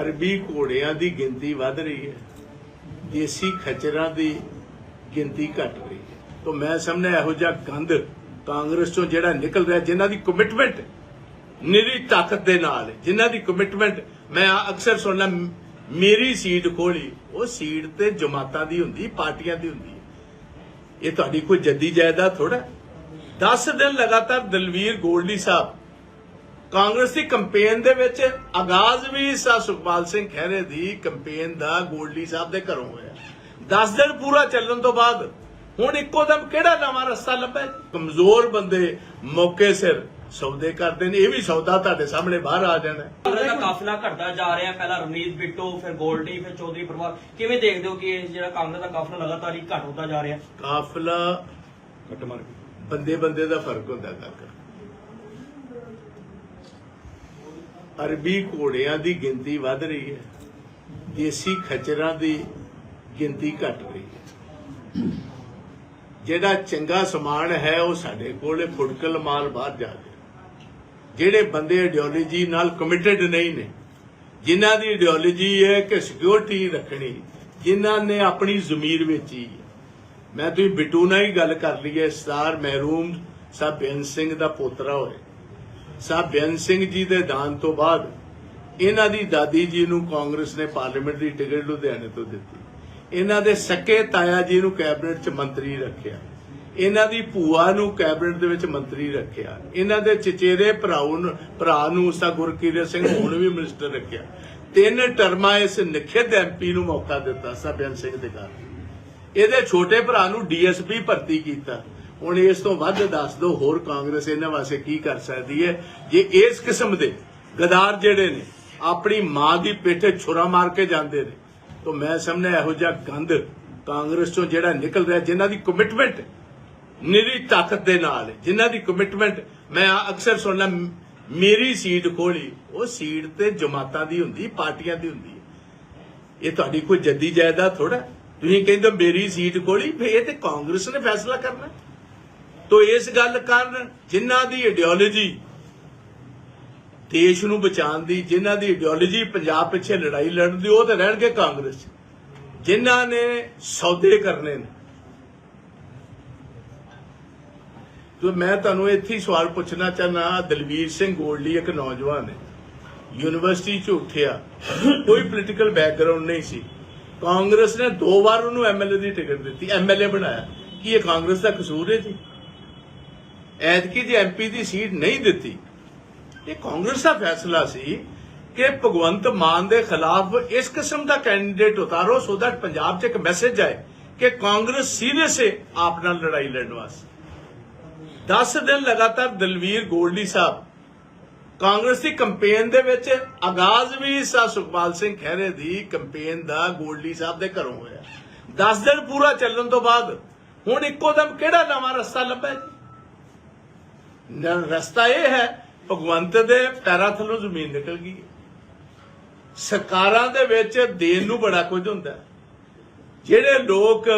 ਅਰਬੀ ਘੋੜਿਆਂ ਦੀ ਗਿਣਤੀ ਵੱਧ ਰਹੀ ਹੈ। ਦੇਸੀ ਖਚਰਾਂ ਦੀ ਗਿਣਤੀ ਘਟ ਰਹੀ ਹੈ। ਤਾਂ ਮੈਂ ਸਾਹਮਣੇ ਇਹੋ ਜਿਹਾ ਗੰਦ ਕਾਂਗਰਸ ਚੋਂ ਜਿਹੜਾ ਨਿਕਲ ਰਿਹਾ, ਜਿਨ੍ਹਾਂ ਦੀ ਕਮਿਟਮੈਂਟ ਨਿਰੀ ਤਾਕਤ ਦੇ ਨਾਲ, ਜਿਨ੍ਹਾਂ ਦੀ ਕਮਿਟਮੈਂਟ ਮੈਂ ਅਕਸਰ ਸੁਣਨਾ, ਮੇਰੀ ਸੀਟ ਖੋਲੀ, ਉਹ ਸੀਟ ਤੇ ਜਮਾਤਾਂ ਦੀ ਹੁੰਦੀ, ਪਾਰਟੀਆਂ ਦੀ ਹੁੰਦੀ ਇਹ ਤੁਹਾਡੀ ਕੋਈ ਜੱਦੀ ਜਾਇਦਾਦ ਥੋੜਾ 10 ਦਿਨ ਲਗਾਤਾਰ ਦਲਵੀਰ ਗੋਲਡੀ ਸਾਹਿਬ ਕਾਂਗਰਸ ਦੀ ਕੈਂਪੇਨ ਦੇ ਵਿੱਚ ਆਗਾਜ਼ ਵੀ ਸਾ ਸੁਖਪਾਲ ਸਿੰਘ ਖਹਿਰੇ ਦੀ ਕੈਂਪੇਨ ਦਾ ਗੋਲਡੀ ਸਾਹਿਬ ਦੇ ਘਰੋਂ ਹੋਇਆ। 10 ਦਿਨ ਪੂਰਾ ਚੱਲਣ ਤੋਂ ਬਾਅਦ ਹੁਣ ਇੱਕੋ ਦਮ ਕਿਹੜਾ ਨਵਾਂ ਰਸਤਾ ਲੱਭਿਆ ਕਮਜ਼ੋਰ ਬੰਦੇ ਮੌਕੇ ਸਿਰ ਸੌਦੇ ਕਰਦੇ ਨੇ ਇਹ ਵੀ ਸੌਦਾ ਤੁਹਾਡੇ ਸਾਹਮਣੇ ਬਾਹਰ ਆ ਜਾਣਾ ਹੈ। ਕਾਂਗਰਸ ਦਾ ਕਾਫਲਾ ਘਟਦਾ ਜਾ ਰਿਹਾ ਪਹਿਲਾਂ ਰਵਨੀਤ ਬਿੱਟੂ ਫਿਰ ਗੋਲਡੀ ਫਿਰ ਚੌਧਰੀ ਪਰਿਵਾਰ। ਕਿਵੇਂ ਦੇਖਦੇ ਹੋ ਕਿ ਇਹ ਜਿਹੜਾ ਕਾਂਗਰਸ ਦਾ ਕਾਫਲਾ ਲਗਾਤਾਰ ਹੀ ਘਟ ਹੁੰਦਾ ਜਾ ਰਿਹਾ? ਕਾਫਲਾ ਮਾਰ ਬੰਦੇ ਬੰਦੇ ਦਾ ਫ਼ਰਕ ਹੁੰਦਾ ਕਾਕਾ। ਅਰਬੀ ਘੋੜਿਆਂ ਦੀ ਗਿਣਤੀ ਵੱਧ ਰਹੀ ਹੈ। ਦੇਸੀ ਖਚਰਾਂ ਦੀ ਗਿਣਤੀ ਘਟ ਰਹੀ ਹੈ। ਜਿਹੜਾ ਚੰਗਾ ਸਮਾਨ ਹੈ, ਉਹ ਸਾਡੇ ਕੋਲੇ ਫੁਟਕਲ ਮਾਲ ਬਾਹਰ ਜਾ ਰਿਹਾ। ਜਿਹੜੇ ਬੰਦੇ ਆਈਡੀਓਲੋਜੀ ਨਾਲ ਕਮਿਟਡ ਨਹੀਂ ਨੇ, ਜਿਨ੍ਹਾਂ ਦੀ ਆਈਡੀਓਲੋਜੀ ਹੈ ਕਿ ਸਿਕਿਉਰਿਟੀ ਰੱਖਣੀ, ਜਿਨ੍ਹਾਂ ਨੇ ਆਪਣੀ ਜ਼ਮੀਰ ਵੇਚੀ ਮੈਂ ਤੁਸੀਂ ਬਿੱਟੂ ਨਾਲ ਹੀ ਗੱਲ ਕਰ ਲਈ ਹੈ ਸਟਾਰ ਮਹਿਰੂਮ ਸਾਹਿਬ ਸਿੰਘ ਦਾ ਪੋਤਰਾ ਹੋਏ ਸਾਹਿਬ ਬੇਅੰਤ ਸਿੰਘ ਜੀ ਦੇ ਦਾਨ ਤੋਂ ਬਾਅਦ ਇਹਨਾਂ ਦੀ ਦਾਦੀ ਜੀ ਨੂੰ ਕਾਂਗਰਸ ਨੇ ਪਾਰਲੀਮੈਂਟ ਦੀ ਟਿਕਟ ਲੁਧਿਆਣੇ ਤੋਂ ਦਿੱਤੀ। ਇਹਨਾਂ ਦੇ ਸਕੇ ਤਾਇਆ ਜੀ ਨੂੰ ਕੈਬਨਿਟ 'ਚ ਮੰਤਰੀ ਰੱਖਿਆ। ਇਹਨਾਂ ਦੀ ਭੂਆ ਨੂੰ ਕੈਬਨਿਟ ਦੇ ਵਿੱਚ ਮੰਤਰੀ ਰੱਖਿਆ। ਇਹਨਾਂ ਦੇ ਚਚੇਰੇ ਭਰਾਉ ਨੂੰ, ਭਰਾ ਨੂੰ ਉਸਦਾ ਗੁਰਕੀਰਤ ਸਿੰਘ, ਹੁਣ ਵੀ ਮਿਨਿਸਟਰ ਰੱਖਿਆ। ਤਿੰਨ ਟਰਮਾਂ ਇਸ ਨਿਖਿਤ ਐਮਪੀ ਨੂੰ ਮੌਕਾ ਦਿੱਤਾ ਸਾਹਿਬ ਸਿੰਘ ਦੇ ਘਰ। ਇਹਦੇ ਛੋਟੇ ਭਰਾ ਨੂੰ ਡੀਐਸਪੀ ਭਰਤੀ ਕੀਤਾ। ਹੁਣ ਇਸ ਤੋਂ ਵੱਧ ਦੱਸ ਦਿਓ ਹੋਰ ਕਾਂਗਰਸ ਇਹਨਾਂ ਵਾਸਤੇ ਕੀ ਕਰ ਸਕਦੀ ਹੈ? ਜੇ ਇਸ ਕਿਸਮ ਦੇ ਗਦਾਰ ਜਿਹੜੇ ਨੇ ਆਪਣੀ ਮਾਂ ਦੀ ਪੇਠੇ ਛੁਰਾ ਮਾਰ ਕੇ ਜਾਂਦੇ ਨੇ ਤਾਂ ਮੈਂ ਸਾਹਮਣੇ ਇਹੋ ਜਿਹਾ ਗੰਦ ਕਾਂਗਰਸ ਚੋਂ ਜਿਹੜਾ ਨਿਕਲ ਰਿਹਾ ਜਿਨ੍ਹਾਂ ਦੀ ਕਮਿਟਮੈਂਟ ਨਿਰੀ ਤਾਕਤ ਦੇ ਨਾਲ ਹੈ, ਜਿਨ੍ਹਾਂ ਦੀ ਕਮਿਟਮੈਂਟ ਮੈਂ ਅਕਸਰ ਸੁਣਨਾ ਮੇਰੀ ਸੀਟ ਖੋਲੀ ਉਹ ਸੀਟ ਤੇ ਜਮਾਤਾਂ ਦੀ ਹੁੰਦੀ ਪਾਰਟੀਆਂ ਦੀ ਹੁੰਦੀ ਹੈ। ਇਹ ਤੁਹਾਡੀ ਕੋਈ ਜੱਦੀ ਜਾਇਦਾਦ ਥੋੜਾ ਤੁਸੀਂ ਕਹਿੰਦੇ ਮੇਰੀ ਸੀਟ ਖੋਲੀ ਫੇ ਇਹ ਤੇ ਕਾਂਗਰਸ ਨੇ ਫੈਸਲਾ ਕਰਨਾ। ਤੋ ਇਸ ਗੱਲ ਕਾਰਨ ਜਿਨ੍ਹਾਂ ਦੀ ਆਈਡੀਓਲੋਜੀ ਦੇਸ਼ ਨੂੰ ਬਚਾਉਣ ਦੀ, ਜਿਨ੍ਹਾਂ ਦੀ ਆਈਡੀਓਲੋਜੀ ਪੰਜਾਬ ਪਿੱਛੇ ਲੜਾਈ ਲੜਨ ਦੀ, ਉਹ ਤਾਂ ਰਹਿਣਗੇ ਕਾਂਗਰਸ 'ਚ। ਜਿਨ੍ਹਾਂ ਨੇ ਸੌਦੇ ਕਰਨੇ ਨੇ। ਤੋ ਮੈਂ ਤੁਹਾਨੂੰ ਇੱਥੇ ਸਵਾਲ ਪੁੱਛਣਾ ਚਾਹਨਾ ਦਲਵੀਰ ਸਿੰਘ ਗੋਲਡੀ ਇੱਕ ਨੌਜਵਾਨ ਹੈ। ਯੂਨੀਵਰਸਿਟੀ ਚ ਉੱਠਿਆ, ਕੋਈ ਪੋਲੀਟੀਕਲ ਬੈਕਗ੍ਰਾਉਂਡ ਨਹੀਂ ਸੀ। ਕਾਂਗਰਸ ਨੇ ਦੋ ਵਾਰ ਉਹਨੂੰ ਐਮਐਲਏ ਦੀ ਟਿਕਟ ਦਿੱਤੀ ਐਮਐਲਏ ਬਣਾਇਆ। ਕੀ ਇਹ ਕਾਂਗਰਸ ਦਾ ਕਸੂਰ ਹੈ ਜੀ? ਐਤਕੀ ਜੇ ਐਮਪੀ ਦੀ ਸੀਟ ਨਹੀਂ ਦਿੱਤੀ, ਇਹ ਕਾਂਗਰਸ ਦਾ ਫੈਸਲਾ ਸੀ ਕਿ ਭਗਵੰਤ ਮਾਨ ਦੇ ਖਿਲਾਫ ਇਸ ਕਿਸਮ ਦਾ ਕੈਂਡੀਡੇਟ ਉਤਾਰੋ ਸੋ ਦੈਟ ਪੰਜਾਬ 'ਚ ਇੱਕ ਮੈਸੇਜ ਆਏ ਕਿ ਕਾਂਗਰਸ ਸੀਰੀਅਸ ਹੈ ਆਪ ਨਾਲ ਲੜਾਈ ਲੜਨ ਵਾਸਤੇ। 10 ਦਿਨ ਲਗਾਤਾਰ ਦਲਵੀਰ ਗੋਲਡੀ ਸਾਹਿਬ ਕਾਂਗਰਸ ਦੀ ਕੈਂਪੇਨ ਦੇ ਵਿੱਚ ਆਗਾਜ਼ ਵੀ ਸਾ ਸੁਖਪਾਲ ਸਿੰਘ ਖਹਿਰੇ ਦੀ ਕੈਂਪੇਨ ਦਾ ਗੋਲਡੀ ਸਾਹਿਬ ਦੇ ਘਰੋਂ ਹੋਇਆ। 10 ਦਿਨ ਪੂਰਾ ਚੱਲਣ ਤੋਂ ਬਾਅਦ ਹੁਣ ਇੱਕੋ ਦਮ ਕਿਹੜਾ ਨਵਾਂ ਰਸਤਾ ਲੱਭਿਆ ਰਸਤਾ ਇਹ ਹੈ, ਭਗਵੰਤ ਦੇ ਪੈਰਾਂ ਥੱਲੋਂ ਜ਼ਮੀਨ ਨਿਕਲ ਗਈ। ਸਰਕਾਰਾਂ ਦੇ ਵਿੱਚ ਦੇਣ ਨੂੰ ਬੜਾ ਕੁਝ ਹੁੰਦਾ। ਜਿਹੜੇ ਲੋਕ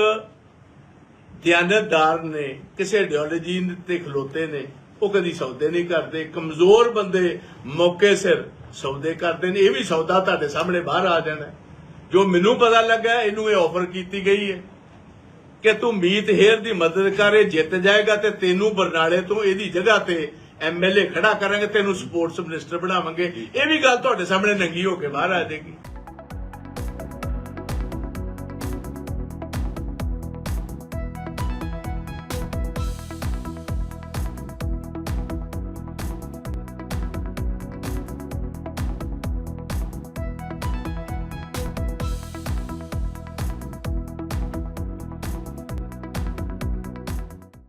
ਦਿਆਨਤਦਾਰ ਨੇ, ਕਿਸੇ ਆਈਡੀਓਲੋਜੀ ਤੇ ਖਲੋਤੇ ਨੇ, ਉਹ ਕਦੀ ਸੌਦੇ ਨਹੀਂ ਕਰਦੇ। ਕਮਜ਼ੋਰ ਬੰਦੇ ਮੌਕੇ ਸਿਰ ਸੌਦੇ ਕਰਦੇ ਨੇ। ਇਹ ਵੀ ਸੌਦਾ ਤੁਹਾਡੇ ਸਾਹਮਣੇ ਬਾਹਰ ਆ ਜਾਣਾ। ਜੋ ਮੈਨੂੰ ਪਤਾ ਲੱਗਾ, ਇਹਨੂੰ ਇਹ ਆਫਰ ਕੀਤੀ ਗਈ ਹੈ। ਕਿ ਤੂੰ ਮੀਤ ਹੇਰ ਦੀ ਮਦਦ ਕਰ ਜਿੱਤ ਜਾਏਗਾ ਤੇ ਤੈਨੂੰ ਬਰਨਾਲੇ ਤੋਂ ਇਹਦੀ ਜਗ੍ਹਾ ਤੇ ਐਮਐਲਏ ਖੜਾ ਕਰਾਂਗੇ, ਤੈਨੂੰ ਸਪੋਰਟਸ ਮਿਨਿਸਟਰ ਬਣਾਵਾਂਗੇ। ਇਹ ਵੀ ਗੱਲ ਤੁਹਾਡੇ ਸਾਹਮਣੇ ਨੰਗੀ ਹੋ ਕੇ ਬਾਹਰ ਆ ਜਾਏਗੀ।